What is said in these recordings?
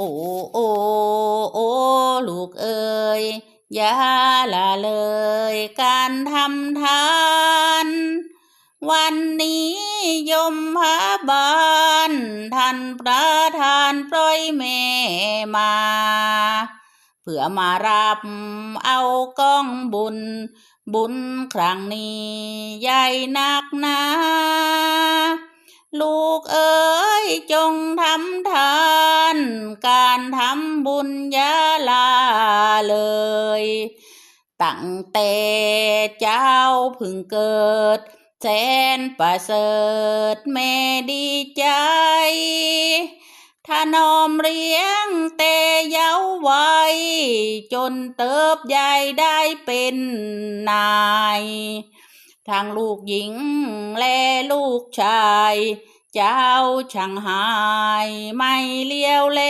โอ้โอ้โอ้ลูกเอ๋ยอย่าละเลยการทำทาน วันนี้ยมพาบานท่านประธานปล่อยแม่มา เพื่อมารับเอากองบุญ บุญครั้งนี้ใหญ่นักหนาลูกเอ๋ยจงทำทานำบุญาลาเลย ตั้งแต่เจ้าพึ่งเกิดแสนประเสริฐแม่ดีใจถ้านอมเลี้ยงแต่เยาว์วัยจนเติบใหญ่ได้เป็นนายทั้งลูกหญิงและลูกชาย เจ้าช่างหายไม่เลี้ยวแล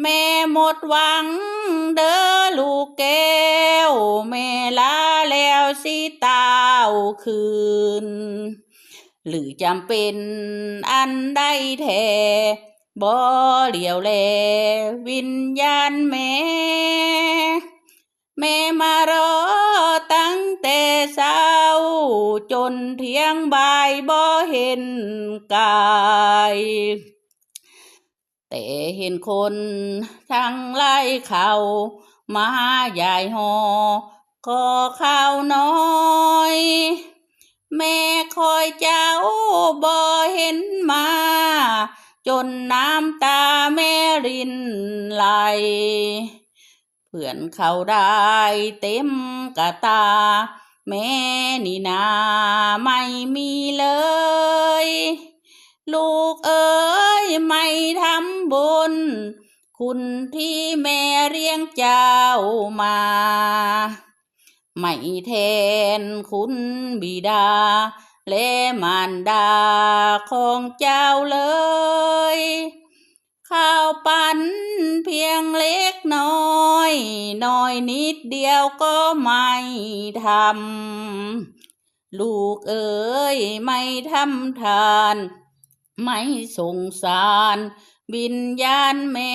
แม่หมดหวังเด้อลูกแก้ว แม่ลาแล้วสิตาวคืน หรือจำเป็นอันใดแท้บ่เหลียวแลวิญญาณแม่ แม่มารอตั้งแต่เช้า จนเที่ยงบ่ายบ่เห็นกาย แต่เห็นคนทั้งไล่เขามาใหญ่หอก็ข้าวน้อย แม่คอยเจ้าบ่เห็นมา จนน้ำตาแม่รินไหลเพื่อนเขาได้เต็มกะตา แม่นี่นาไม่มีเลย ลูกเอ๋ บุญ คุณที่แม่เรียงเจ้ามา ไม่แทนคุณบิดา และมารดาของเจ้าเลย ข้าวปันเพียงเล็กน้อย น้อยนิดเดียวก็ไม่ทำลูกเอ๋ยไม่ทำทาน ไม่สงสาร วิญญาณแม่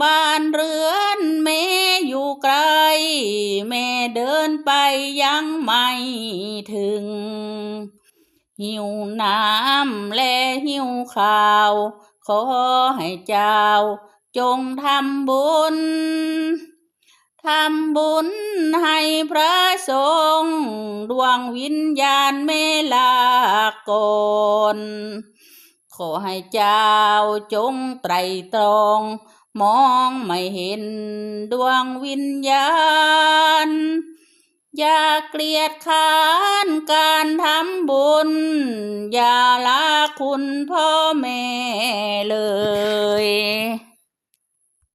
บ้านเรือนแม่อยู่ไกล แม่เดินไปยังไม่ถึง หิวน้ำและหิวข้าว ขอให้เจ้า จงทำบุญ ทำบุญให้พระสงฆ์ดวงวิญญาณเมลากน ขอให้เจ้าจงไตรตรอง มองไม่เห็นดวงวิญญาณ อย่าเกลียดค้านการทำบุญ อย่าละคุณพ่อแม่เลย